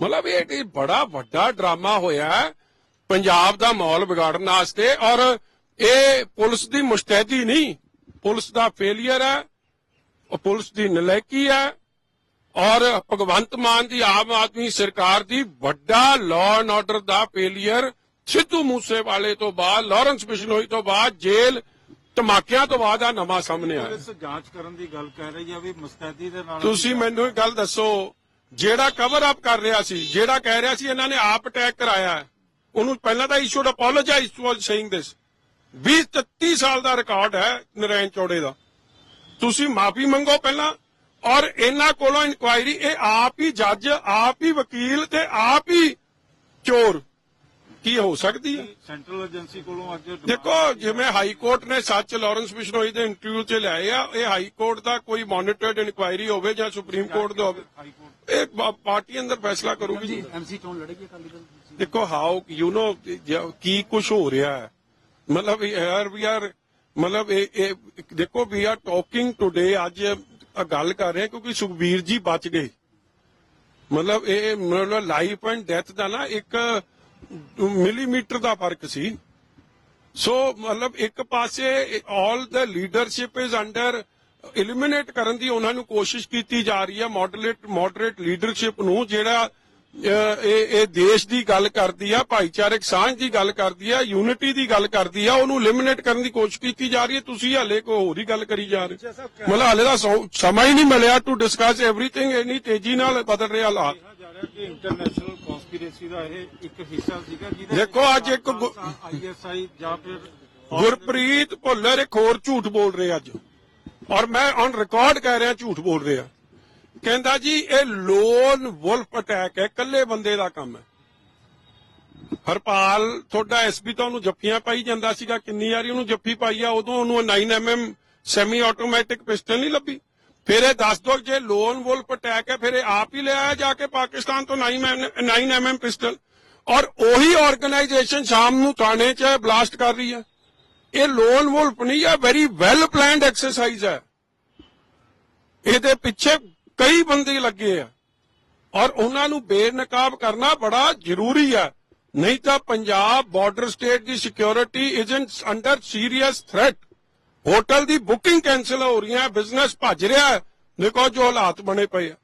ਮਤਲਬ ਇਹ ਇਹ ਬੜਾ ਵੱਡਾ ਡਰਾਮਾ ਹੋਇਆ ਪੰਜਾਬ ਦਾ ਮਾਹੌਲ ਵਿਗਾੜਨ ਵਾਸਤੇ ਔਰ ਇਹ ਪੁਲਿਸ ਦੀ ਮੁਸ਼ਤੈਦੀ ਨਹੀਂ ਪੁਲਿਸ ਦਾ ਫੇਲਿਅਰ ਹੈ ਉਹ ਪੁਲਿਸ ਦੀ ਨਲਾਇਕੀ ਹੈ ਔਰ ਭਗਵੰਤ ਮਾਨ ਦੀ ਆਮ ਆਦਮੀ ਸਰਕਾਰ ਦੀ ਵੱਡਾ ਲਾਅ ਐਂਡ ਆਰਡਰ ਦਾ ਫੇਲਿਅਰ ਸਿੱਧੂ ਮੂਸੇਵਾਲੇ ਤੋਂ ਬਾਅਦ ਲਾਰੈਂਸ ਬਿਸ਼ਨੋਈ ਤੋਂ ਬਾਅਦ ਜੇਲ੍ਹ ਧਮਾਕਿਆਂ ਤੋਂ ਬਾਅਦ ਆ ਨਵਾਂ ਸਾਹਮਣੇ ਆਇਆ। ਪੁਲਿਸ ਜਾਂਚ ਕਰਨ ਦੀ ਗੱਲ ਕਹਿ ਰਹੀ ਹੈ ਵੀ ਮੁਸਤੈਦੀ ਦੇ ਨਾਲ ਤੁਸੀਂ ਮੈਨੂੰ ਇੱਕ ਗੱਲ ਦੱਸੋ ਜਿਹੜਾ ਕਵਰ ਅਪ ਕਰ ਰਿਹਾ ਸੀ, ਜਿਹੜਾ ਕਹਿ ਰਿਹਾ ਸੀ ਇਹਨਾਂ ਨੇ ਆਪ ਅਟੈਕ ਕਰਾਇਆ ਉਹਨੂੰ ਪਹਿਲਾਂ ਤਾਂ ਹੀ should apologise for saying this 20 33 ਸਾਲ ਦਾ ਰਿਕਾਰਡ ਹੈ ਨਰੈਣ ਚੌੜੇ ਦਾ। ਤੁਸੀਂ ਮਾਫੀ ਮੰਗੋ ਪਹਿਲਾਂ, ਔਰ ਇਹਨਾਂ ਕੋਲੋਂ ਇਨਕੁਆਇਰੀ ਇਹ ਆਪ ਹੀ ਜੱਜ ਆਪ ਹੀ ਵਕੀਲ ਤੇ ਆਪ ਹੀ ਚੋਰ। ਕੀ ਹੋ ਸਕਦੀ ਹੈ? ਸੈਂਟਰਲ ਏਜੰਸੀ ਕੋਲੋਂ ਅੱਜ ਦੇਖੋ ਜਿਵੇਂ ਹਾਈ ਕੋਰਟ ਨੇ ਸੱਚ ਲਾਰੈਂਸ ਬਿਸ਼ਨੋਈ ਦੇ ਇੰਟਰਵਿਊ 'ਚ ਲਿਆਏ ਆ ਇਹ ਹਾਈ ਕੋਰਟ ਦਾ ਕੋਈ ਮੋਨੀਟਰਡ ਇਨਕੁਆਇਰੀ ਹੋਵੇ ਜਾਂ ਸੁਪਰੀਮ ਕੋਰਟ ਦਾ ਹੋਵੇ ਇਹ ਪਾਰਟੀ ਅੰਦਰ ਫੈਸਲਾ ਕਰੂਗੀ। ਜੀ ਐਮਸੀ ਚੋਣ ਲੜੇਗੀ ਅਕਾਲੀ ਦਲ ਦੇਖੋ ਹਾਊ ਯੂ نو ਕੀ ਕੁਝ ਹੋ ਰਿਹਾ ਹੈ। ਮਤਲਬ ਯਾਰ ਵੀ ਆਰ ਮਤਲਬ ਇਹ ਇਹ ਦੇਖੋ ਵੀ ਆਰ ਟਾਕਿੰਗ ਟੁਡੇ ਅੱਜ ਗੱਲ ਕਰ ਰਹੇ ਕਿਉਂਕਿ ਸੁਖਬੀਰ ਜੀ ਬਚ ਗਏ। ਮਤਲਬ ਇਹ ਮਤਲਬ ਲਾਈਫ ਐਂਡ ਡੈਥ ਦਾ ਨਾ ਇੱਕ ਮਿਲੀਮੀਟਰ ਦਾ ਫ਼ਰਕ ਸੀ। ਸੋ ਮਤਲਬ ਇੱਕ ਪਾਸੇ ਆਲ ਦਾ ਲੀਡਰਸ਼ਿਪ ਇਜ਼ ਅੰਡਰ ਐਲੀਮੀਨੇਟ ਕਰਨ ਦੀ ਉਹਨਾਂ ਨੂੰ ਕੋਸ਼ਿਸ਼ ਕੀਤੀ ਜਾ ਰਹੀ ਹੈ ਮੋਡਰੇਟ ਮੋਡਰੇਟ ਲੀਡਰਸ਼ਿਪ ਨੂੰ, ਜਿਹੜਾ ਇਹ ਇਹ ਦੇਸ਼ ਦੀ ਗੱਲ ਕਰਦੀ ਆ, ਭਾਈਚਾਰਕ ਸਾਂਝ ਦੀ ਗੱਲ ਕਰਦੀ ਆ ਯੂਨਿਟੀ ਦੀ ਗੱਲ ਕਰਦੀ ਆ, ਉਹਨੂੰ ਐਲੀਮੀਨੇਟ ਕਰਨ ਦੀ ਕੋਸ਼ਿਸ਼ ਕੀਤੀ ਜਾ ਰਹੀ ਹੈ। ਤੁਸੀਂ ਹਾਲੇ ਕੋ ਹੋਰ ਹੀ ਗੱਲ ਕਰੀ ਜਾ ਰਹੇ ਮਤਲਬ ਹਾਲੇ ਦਾ ਸਮਾਂ ਹੀ ਨਹੀਂ ਮਿਲਿਆ ਟੂ ਡਿਸਕਸ ਐਵਰੀਥਿੰਗ ਇੰਨੀ ਤੇਜ਼ੀ ਨਾਲ ਬਦਲ ਰਿਹਾ ਹਾਲਾਤ। ਇੰਟਰਨੈਸ਼ਨਲ ਕਨਸਪੀਰੇਸੀ ਦਾ ਇਹ ਇੱਕ ਹਿੱਸਾ ਸੀਗਾ ਜਿਹਦੇ ਦੇਖੋ, ਅੱਜ ਇੱਕ ਗੁ- ਆਈਐਸਆਈ ਜਾਂ ਫਿਰ ਗੁਰਪ੍ਰੀਤ ਭੁੱਲਰ ਇੱਕ ਹੋਰ ਝੂਠ ਬੋਲ ਰਿਹਾ ਅੱਜ। ਔਰ ਮੈਂ ਔਨ ਰਿਕਾਰਡ ਕਹਿ ਰਿਹਾ ਝੂਠ ਬੋਲ ਰਿਹਾ। ਕਹਿੰਦਾ ਜੀ ਇਹ ਲੋਨ ਵੁਲਫ ਅਟੈਕ ਹੈ ਇਕੱਲੇ ਬੰਦੇ ਦਾ ਕੰਮ ਹੈ। ਹਰਪਾਲ ਤੁਹਾਡਾ ਐਸਪੀ ਤਾਂ ਉਹਨੂੰ ਜੱਫੀਆਂ ਪਾਈ ਜਾਂਦਾ ਸੀਗਾ ਕਿੰਨੀ ਵਾਰੀ ਉਹਨੂੰ ਜੱਫੀ ਪਾਈ ਆ ਉਦੋਂ ਉਹਨੂੰ 9mm ਸੈਮੀ ਆਟੋਮੈਟਿਕ ਪਿਸਟਲ ਨਹੀਂ ਲੱਭੀ। ਫਿਰ ਇਹ ਦੱਸ ਦੋ ਜੇ ਲੋਨ ਵੁਲਫ ਅਟੈਕ ਹੈ, ਫਿਰ ਇਹ ਆਪ ਹੀ ਲਿਆਇਆ ਜਾ ਕੇ ਪਾਕਿਸਤਾਨ ਤੋਂ 9mm ਪਿਸਟਲ ਔਰ ਉਹੀ ਆਰਗੇਨਾਈਜੇਸ਼ਨ ਸ਼ਾਮ ਨੂੰ ਥਾਣੇ 'ਚ ਬਲਾਸਟ ਕਰ ਰਹੀ ਹੈ। ਇਹ ਲੋਨ ਵੁਲਫ ਨਹੀਂ ਹੈ ਵੈਰੀ ਵੈਲ ਪਲਾਨਡ ਐਕਸਰਸਾਈਜ਼ ਹੈ। ਇਹਦੇ ਪਿੱਛੇ ਕਈ ਬੰਦੇ ਲੱਗੇ ਆ। ਔਰ ਉਹਨਾਂ ਨੂੰ ਬੇਨਕਾਬ ਕਰਨਾ ਬੜਾ ਜ਼ਰੂਰੀ ਹੈ। ਨਹੀਂ ਤਾਂ Punjab border state the security is in under serious threat hotel the booking cancel ਹੋ ਰਹੀ ਹੈ ਬਿਜ਼ਨਸ ਭੱਜ ਰਿਹਾ ਦੇਖੋ ਜੋ ਹਾਲਾਤ ਬਣੇ ਪਏ ਆ।